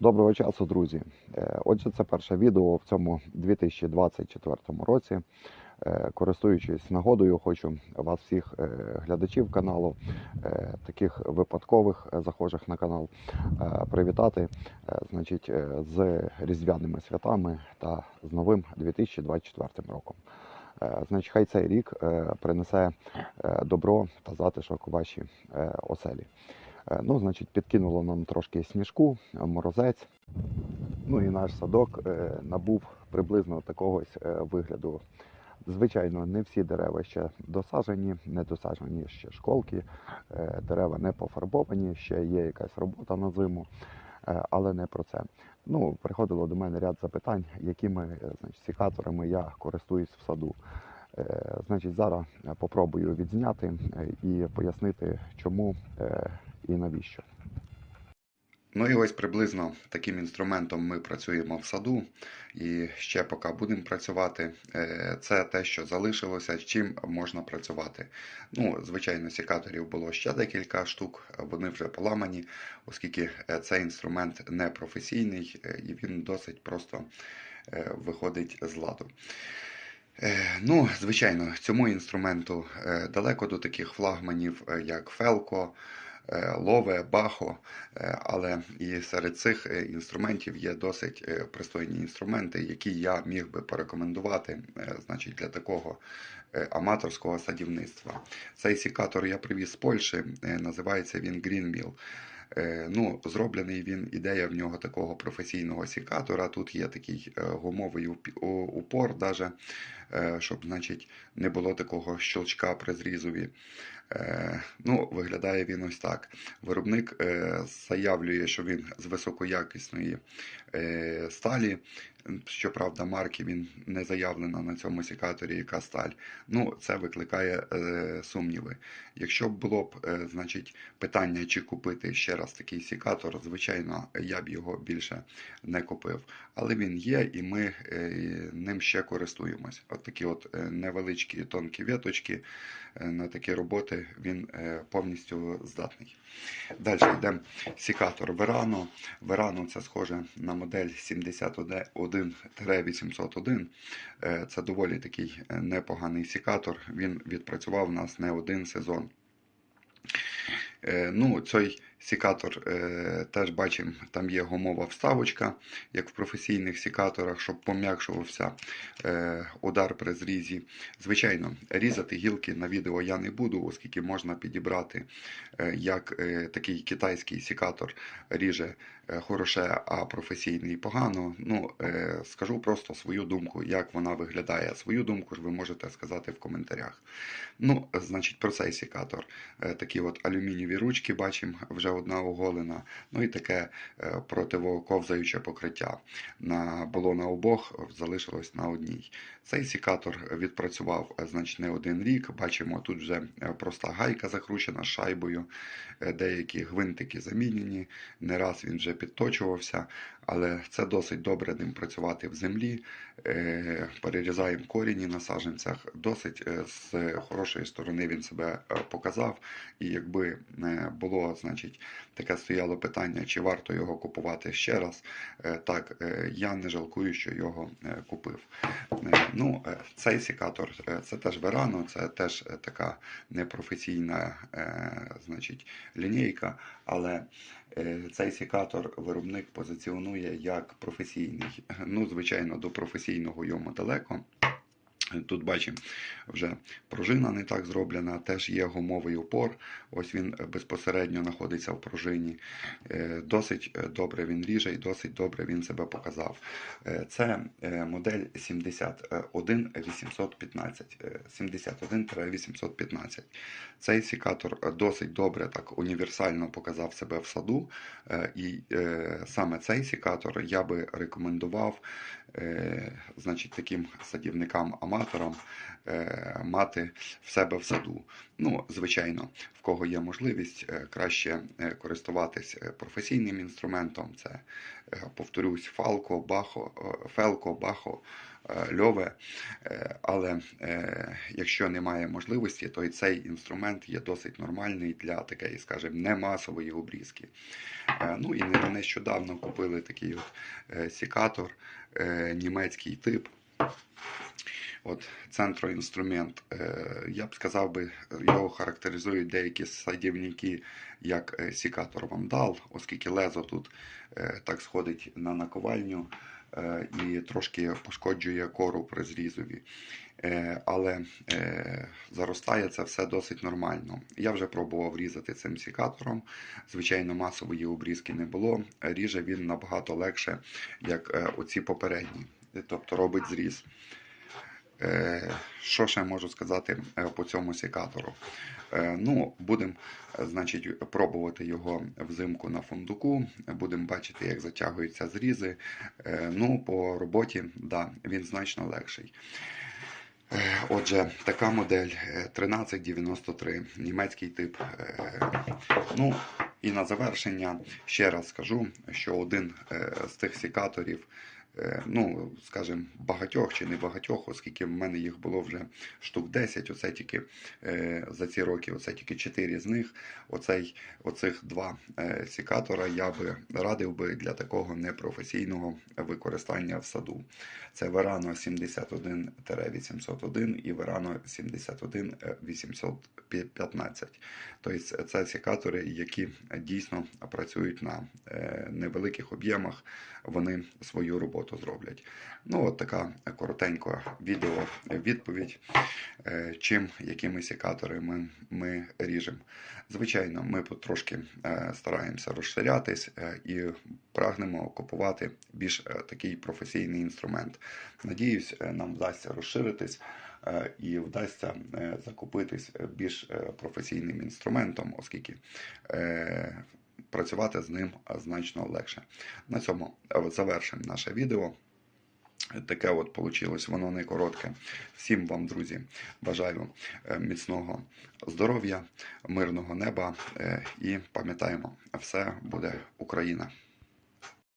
Доброго часу, друзі. Е, Отже, це перше відео в цьому 2024 році. Е, Користуючись нагодою, хочу вас всіх е, глядачів каналу, таких випадкових захожих на канал, привітати значить, з різдвяними святами та з новим 2024 роком. Значить, хай цей рік принесе добро та затишок у ваші е, оселі. Е, Ну, значить, підкинуло нам трошки сніжку, е, морозець. Ну і наш садок е, набув приблизно такого вигляду. Звичайно, не всі дерева ще досаджені, не досаджені ще школки, дерева не пофарбовані, ще є якась робота на зиму, але не про це. Ну, приходило до мене ряд запитань, якими значить, сікаторами я користуюсь в саду. Значить, зараз попробую відзняти і пояснити, чому і навіщо. Ну і ось приблизно таким інструментом ми працюємо в саду. І ще поки будемо працювати, Е, це те, що залишилося, з чим можна працювати. Ну, звичайно, сікаторів було ще декілька штук, вони вже поламані, оскільки е, цей інструмент не професійний е, і він досить просто виходить з ладу. Ну, звичайно, цьому інструменту далеко до таких флагманів, як Фелко, Лове, Бахо, е, але і серед цих е, інструментів є досить е, пристойні інструменти, які я міг би порекомендувати е, значить, для такого е, аматорського садівництва. Цей сікатор я привіз з Польщі, е, називається він Green Mill. Е, Ну, зроблений він, ідея в нього такого професійного сікатора. Тут є такий е, гумовий упор, даже, е, щоб значить, не було такого щелчка при зрізові. Е, Ну, виглядає він ось так. Виробник е, заявлює, що він з високоякісної е, сталі. Щоправда, марки він не заявлено на цьому сікаторі, яка сталь. Ну, це викликає е, сумніви. Якщо б було б, е, значить, питання, чи купити ще раз такий сікатор, звичайно, я б його більше не купив. Але він є, і ми е, ним ще користуємось. От такі от е, невеличкі тонкі віточки е, на такі роботи він е, повністю здатний. Далі йдемо сікатор Verano. Verano це схоже на модель 71-801. Е, Це доволі такий непоганий сікатор. Він відпрацював у нас не один сезон. Ну, цей сікатор е, теж бачимо, там є гумова вставочка, як в професійних сікаторах, щоб пом'якшувався е, удар при зрізі. Звичайно, різати гілки на відео я не буду, оскільки можна підібрати, е, як е, такий китайський сікатор ріже е, хороше, а професійний погано. Ну, е, скажу просто свою думку, як вона виглядає. Свою думку ж ви можете сказати в коментарях. Ну, значить, про цей сікатор. Е, Такі от алюмінієві ручки бачимо, вже одна оголена. Ну і таке е, противоковзаюче покриття. На, було на обох, залишилось на одній. Цей сікатор відпрацював е, значить, один рік. Бачимо, тут вже е, проста гайка закручена шайбою, деякі гвинтики замінені. Не раз він вже підточувався, але це досить добре ним працювати в землі. Е, Перерізаємо корінні на саджанцях. Досить е, з хорошої сторони він себе е, показав. І якби було, значить, таке стояло питання, чи варто його купувати ще раз, так, я не жалкую, що його купив. Ну, цей сікатор е, це теж верано, це теж така непрофесійна значить, лінійка, але цей сікатор виробник позиціонує як професійний. Ну, звичайно, до професійного йому далеко. Тут бачимо, вже пружина не так зроблена, теж є гумовий опор. Ось він безпосередньо знаходиться в пружині. Е, Досить е, добре він ріже і досить добре він себе показав. Е, Це модель 71815. е, 71-815. Цей сікатор е, досить добре так універсально показав себе в саду. І саме цей сікатор я би рекомендував значить, таким садівникам аматорам е, мати в себе в саду. Ну, звичайно, в кого є можливість, е, краще е, користуватись професійним інструментом. Це, повторюсь, фалко, бахо, фелко, бахо, льове. Але якщо немає можливості, то і цей інструмент є досить нормальний для такої, скажімо, немасової обрізки. Ну і нещодавно купили такий от сікатор, німецький тип. От центроінструмент, е, я б сказав би, його характеризують деякі садівники як е, сікатор вандал, оскільки лезо тут е, так сходить на наковальню і трошки пошкоджує кору при зрізові. Але заростає це все досить нормально. Я вже пробував різати цим сікатором. Звичайно, масової обрізки не було. Ріже він набагато легше, як оці попередні, тобто робить зріз. Е, Що ще можу сказати е, по цьому секатору? Е, Ну, будемо, значить, пробувати його взимку на фундуку. Будемо бачити, як затягуються зрізи. Ну, по роботі, да, він значно легший. Отже, така модель е, 1393, німецький тип. Ну і на завершення ще раз скажу, що один з цих секаторів, ну, скажімо, багатьох чи не багатьох, оскільки в мене їх було вже штук 10, оце тільки е, за ці роки, оце тільки 4 з них. Оцей, оцих два е, секатора я би радив би для такого непрофесійного використання в саду. Це Verano 71-801 і Verano 71-815. Тобто це секатори, які дійсно працюють на е, невеликих об'ємах, вони свою роботу зроблять. Ну, от така коротенька відео відповідь, е, чим, якими секаторами ми ріжемо. Звичайно, ми потрошки е, стараємося розширятись е, і прагнемо купувати більш такий професійний інструмент. Надіюсь, нам вдасться розширитись і вдасться закупитись більш професійним інструментом, оскільки працювати з ним значно легше. На цьому е, завершимо наше відео. Таке от получилось, воно не коротке. Всім вам, друзі, бажаю е, міцного здоров'я, мирного неба е, і пам'ятаємо, все буде Україна.